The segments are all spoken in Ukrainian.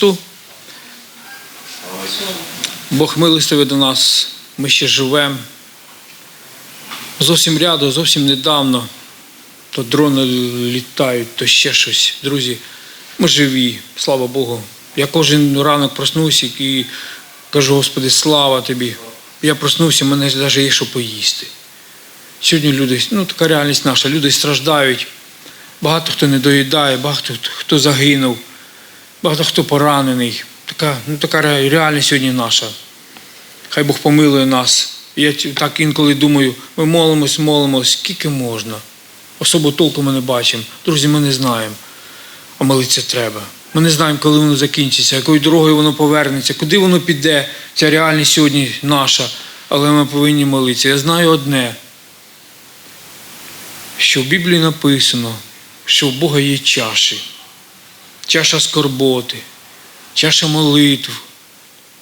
Христу. Бог милостивий до нас, ми ще живемо. Зовсім рядом, зовсім недавно. То дрони літають, то ще щось. Друзі, ми живі, слава Богу. Я кожен ранок проснуся і кажу, Господи, слава тобі. Я проснувся, мене навіть є що поїсти. Сьогодні люди, ну така реальність наша, люди страждають. Багато хто не доїдає, багато хто загинув, багато хто поранений. Така, ну, така реальність сьогодні наша. Хай Бог помилує нас. Я так інколи думаю, ми молимось, молимось, скільки можна. Особо толку ми не бачимо. Друзі, ми не знаємо. А молитися треба. Ми не знаємо, коли воно закінчиться, якою дорогою воно повернеться, куди воно піде. Ця реальність сьогодні наша. Але ми повинні молитися. Я знаю одне, що в Біблії написано, що в Бога є чаші, чаша скорботи, чаша молитв,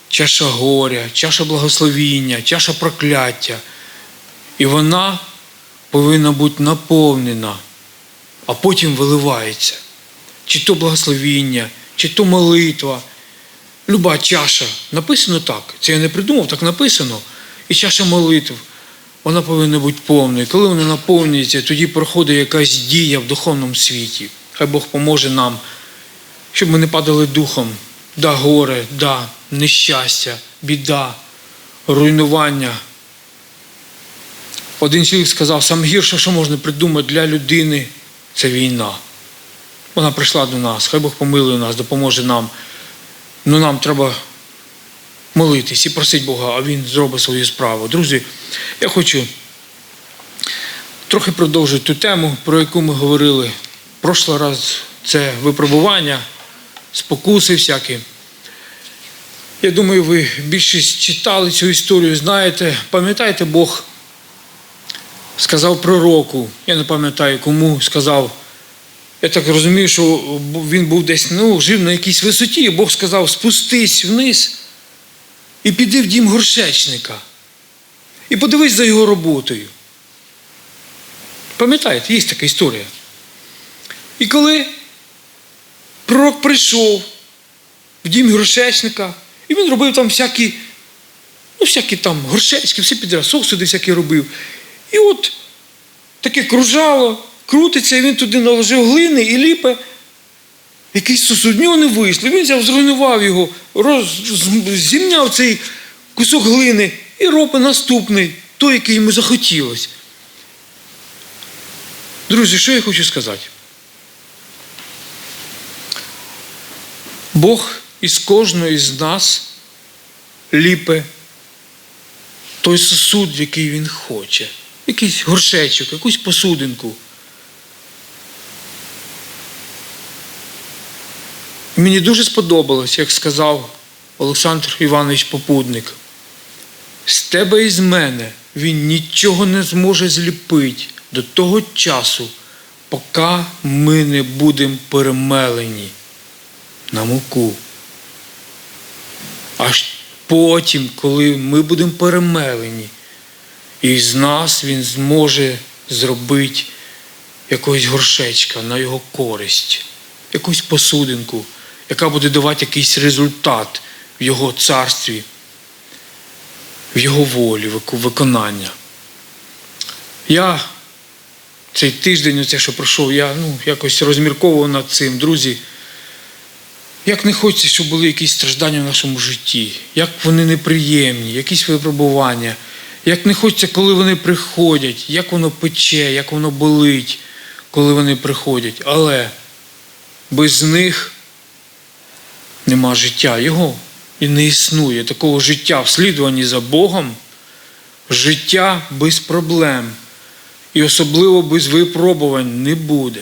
чаша горя, чаша благословіння, чаша прокляття. І вона повинна бути наповнена, а потім виливається. Чи то благословіння, чи то молитва. Люба чаша. Написано так. Це я не придумав, так написано. І чаша молитв. Вона повинна бути повною. Коли вона наповнюється, тоді проходить якась дія в духовному світі. Хай Бог поможе нам, щоб ми не падали духом. Да, горе, да, нещастя, біда, руйнування. Один чоловік сказав, саме гірше, що можна придумати для людини, це війна. Вона прийшла до нас, хай Бог помилує нас, допоможе нам. Ну нам треба молитись і просити Бога, а Він зробить свою справу. Друзі, я хочу трохи продовжити ту тему, про яку ми говорили прошлий раз. Це випробування, спокуси всякі. Я думаю, ви більшість читали цю історію, знаєте, пам'ятаєте, Бог сказав пророку, я не пам'ятаю кому сказав. Я так розумію, що він був десь, ну, жив на якійсь висоті, і Бог сказав, спустись вниз і піди в дім горшечника. І подивись за його роботою. Пам'ятаєте, є така історія. І коли пророк прийшов в дім горшечника, і він робив там всякі, ну, всякі там горшечки, все підряд, сосуди всякі робив. І от таке кружало, крутиться, і він туди наложив глини і ліпе. Якийсь нього не вийшло. Він взяв, зруйнував його, роз, зімняв цей кусок глини і робить наступний, той, який йому захотілось. Друзі, що я хочу сказати? Бог із кожної з нас ліпе той сосуд, який він хоче. Якийсь горшечок, якусь посудинку. Мені дуже сподобалось, як сказав Олександр Іванович Попудник. З тебе і з мене він нічого не зможе зліпити до того часу, поки ми не будемо перемелені на муку. Аж потім, коли ми будемо перемелені, і з нас він зможе зробити якогось горшечка на його користь, якусь посудинку, яка буде давати якийсь результат в його царстві, в його волі, виконання. Я цей тиждень, оце, що пройшов, я ну, якось розмірковував над цим, друзі. Як не хочеться, щоб були якісь страждання в нашому житті, як вони неприємні, якісь випробування, як не хочеться, коли вони приходять, як воно пече, як воно болить, коли вони приходять. Але без них нема життя. Його і не існує такого життя в слідуванні за Богом, життя без проблем. І особливо без випробувань не буде.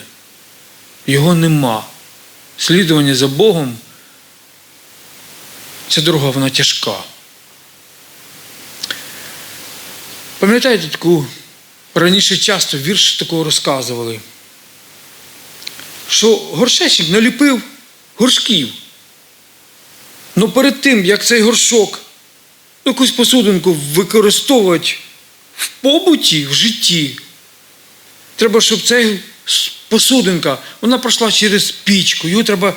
Його нема. Слідування за Богом ця дорога вона тяжка. Пам'ятаєте таку, раніше часто вірш такого розказували, що горшечник наліпив горшків. Ну перед тим, як цей горшок, якусь посудинку використовувати в побуті, в житті, треба, щоб ця посудинка, вона пройшла через пічку, його треба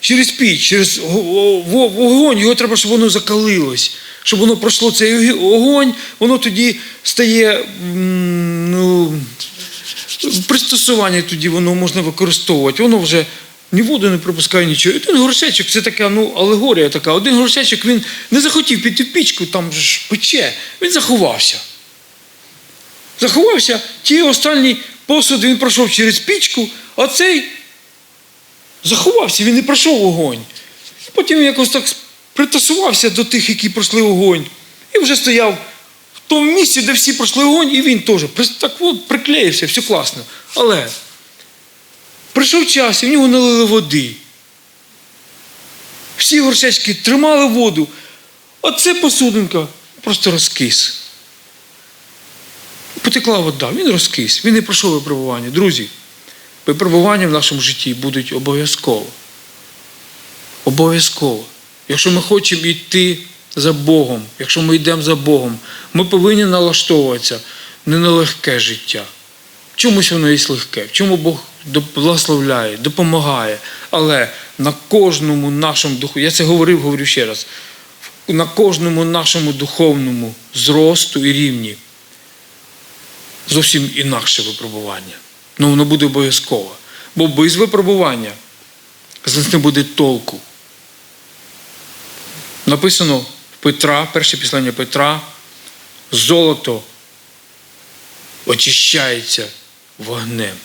через піч, через вогонь, його треба, щоб воно закалилось, щоб воно пройшло цей огонь, воно тоді стає ну, пристосування тоді воно можна використовувати. Воно вже ні воду не пропускає нічого. І Один горшечок це така ну, алегорія така. Один горшечок він не захотів піти в пічку, там ж пече, він заховався. Заховався, ті останній посуд він пройшов через пічку, а цей заховався, він не пройшов вогонь. Потім він якось так притасувався до тих, які пройшли вогонь. І вже стояв в тому місці, де всі пройшли вогонь, і він теж так от приклеївся, все класно. Але прийшов час, і в нього налили води. Всі горшечки тримали воду, а це посудинка просто розкис. Потекла вода, він розкис, він не пройшов випробування. Друзі, випробування в нашому житті будуть обов'язково. Обов'язково. Якщо ми хочемо йти за Богом, якщо ми йдемо за Богом, ми повинні налаштовуватися не на легке життя. Чомусь воно є легке, в чому Бог благословляє, допомагає. Але на кожному нашому духу, я це говорив, говорю ще раз, на кожному нашому духовному зросту і рівні зовсім інакше випробування. Ну, воно буде обов'язково. Бо без випробування з нас не буде толку. Написано в Петра, перше післання Петра, золото очищається вогнем.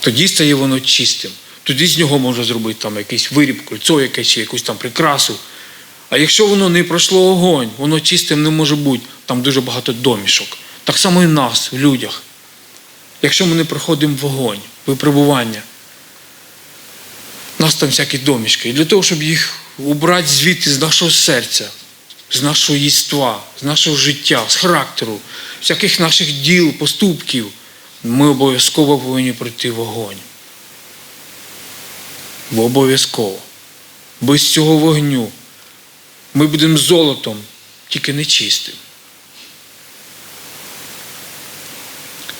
Тоді стає воно чистим. Тоді з нього можна зробити там якийсь виріб, кольцо якесь, чи якусь там прикрасу. А якщо воно не пройшло огонь, воно чистим не може бути, там дуже багато домішок. Так само і нас, в людях. Якщо ми не проходимо вогонь, випробування, нас там всякі домішки. І для того, щоб їх убрати звідти з нашого серця, з нашого єства, з нашого життя, з характеру, всяких наших діл, поступків, ми обов'язково повинні пройти вогонь. Бо обов'язково. Без цього вогню ми будемо золотом, тільки нечистим.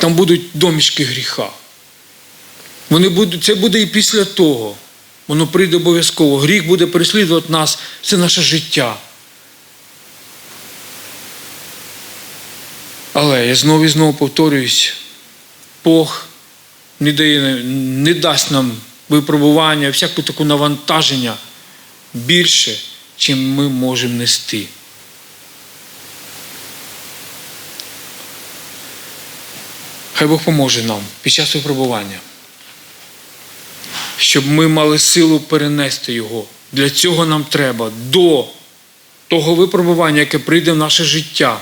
Там будуть домішки гріха. Вони будуть, це буде і після того. Воно прийде обов'язково. Гріх буде переслідувати нас. Це наше життя. Але я знову і знову повторююсь, Бог не, дає, не дасть нам випробування, всяку таку навантаження більше, чим ми можемо нести. Хай Бог поможе нам під час випробування, щоб ми мали силу перенести його. Для цього нам треба до того випробування, яке прийде в наше життя,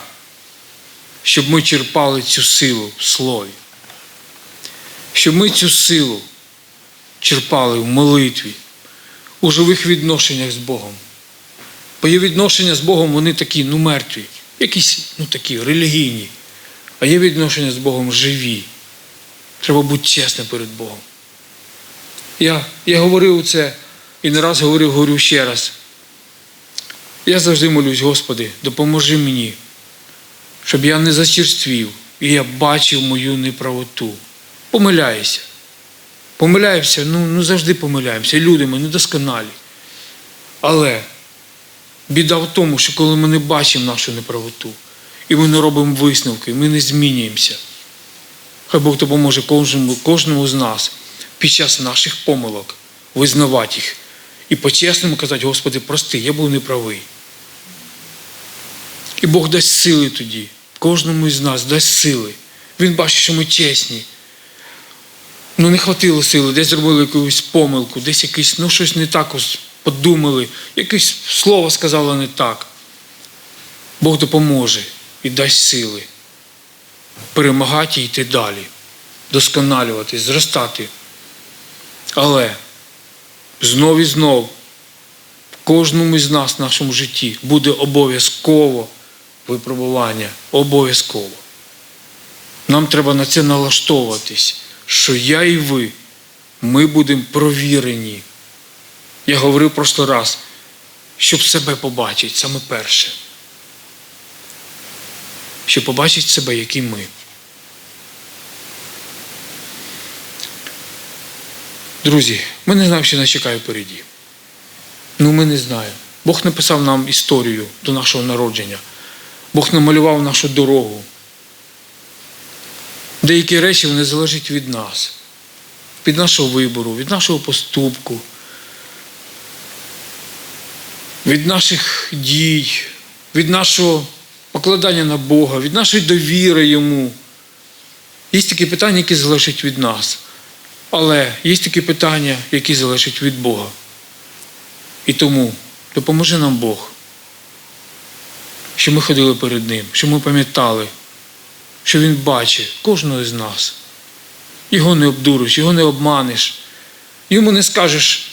щоб ми черпали цю силу в слові, щоб ми цю силу черпали в молитві, у живих відношеннях з Богом. Бо є відношення з Богом, вони такі, ну, мертві, якісь ну, такі релігійні. А є відношення з Богом живі. Треба бути чесним перед Богом. Я, я говорив це і не раз говорив, говорю ще раз. Я завжди молюсь, Господи, допоможи мені, щоб я не зачерствів і я бачив мою неправоту. Помиляюся. Помиляємося, ну, ну завжди помиляємося. Люди ми недосконалі. Але біда в тому, що коли ми не бачимо нашу неправоту, і ми не робимо висновки, ми не змінюємося. Хай Бог допоможе кожному, кожному з нас під час наших помилок визнавати їх і по-чесному казати, Господи, прости, я був неправий. І Бог дасть сили тоді, кожному із нас дасть сили. Він бачить, що ми чесні. Ну, не хватило сили, десь зробили якусь помилку, десь якийсь, ну, щось не так подумали, якесь слово сказали не так. Бог допоможе і дасть сили перемагати і йти далі, досконалюватись, зростати. Але знов і знов кожному з нас в нашому житті буде обов'язково випробування. Обов'язково. Нам треба на це налаштовуватись, що я і ви, ми будемо провірені. Я говорив прошлий раз, щоб себе побачити саме перше щоб побачити себе, які ми. Друзі, ми не знаємо, що нас чекає впереді. Ну, ми не знаємо. Бог написав нам історію до нашого народження. Бог намалював нашу дорогу. Деякі речі вони залежать від нас, від нашого вибору, від нашого поступку, від наших дій, від нашого покладання на Бога, від нашої довіри Йому. Є такі питання, які залежать від нас. Але є такі питання, які залежать від Бога. І тому допоможи нам Бог, що ми ходили перед Ним, що ми пам'ятали, що Він бачить кожного з нас. Його не обдуриш, його не обманеш. Йому не скажеш,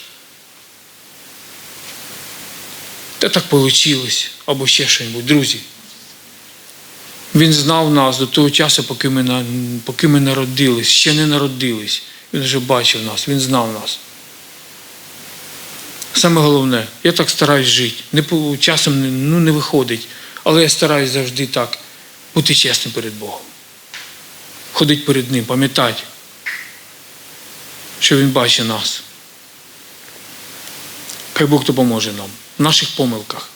та так вийшло, або ще щось. Друзі. Він знав нас до того часу, поки ми, поки ми народились, ще не народились. Він вже бачив нас, він знав нас. Саме головне, я так стараюсь жити. Не, часом ну, не виходить, але я стараюсь завжди так бути чесним перед Богом. Ходити перед Ним, пам'ятати, що Він бачить нас. Хай Бог допоможе нам в наших помилках,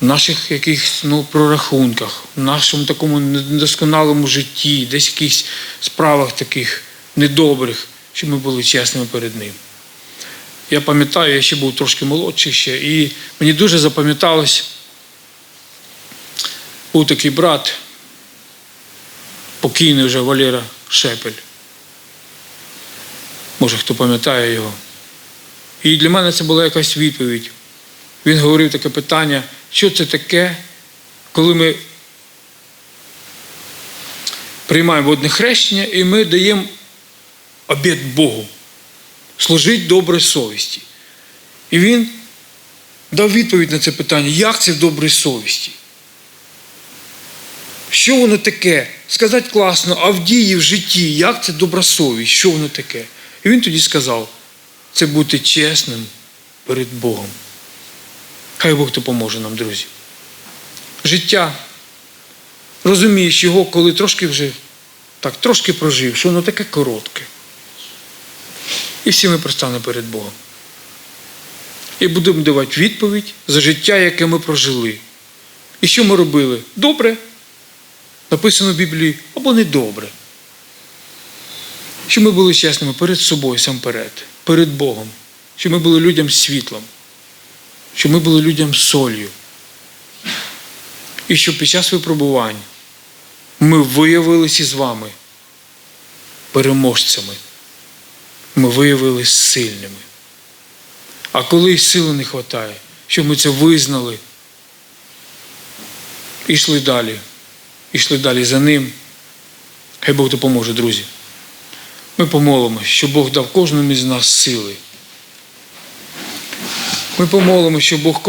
наших якихось ну, прорахунках, в нашому такому недосконалому житті, десь якихось справах таких недобрих, щоб ми були чесними перед Ним. Я пам'ятаю, я ще був трошки молодший ще, і мені дуже запам'яталось, був такий брат, покійний вже Валера Шепель. Може, хто пам'ятає його. І для мене це була якась відповідь. Він говорив таке питання, що це таке, коли ми приймаємо водне хрещення і ми даємо обід Богу, служить добрій совісті. І він дав відповідь на це питання, як це в добрій совісті. Що воно таке? Сказати класно, а в дії, в житті, як це добра совість, що воно таке? І він тоді сказав, це бути чесним перед Богом. Хай Бог допоможе нам, друзі. Життя. Розумієш його, коли трошки вже так, трошки прожив, що воно таке коротке. І всі ми пристанемо перед Богом. І будемо давати відповідь за життя, яке ми прожили. І що ми робили? Добре, написано в Біблії, або недобре. Щоб ми були чесними перед собою сам перед, перед Богом, щоб ми були людям світлом, щоб ми були людям солью. І щоб під час випробувань ми виявилися з вами переможцями. Ми виявилися сильними. А коли сили не вистачає, щоб ми це визнали і йшли далі. І йшли далі за ним. Хай Бог допоможе, друзі. Ми помолимося, щоб Бог дав кожному із нас сили. Ми помолимо, щоб Бог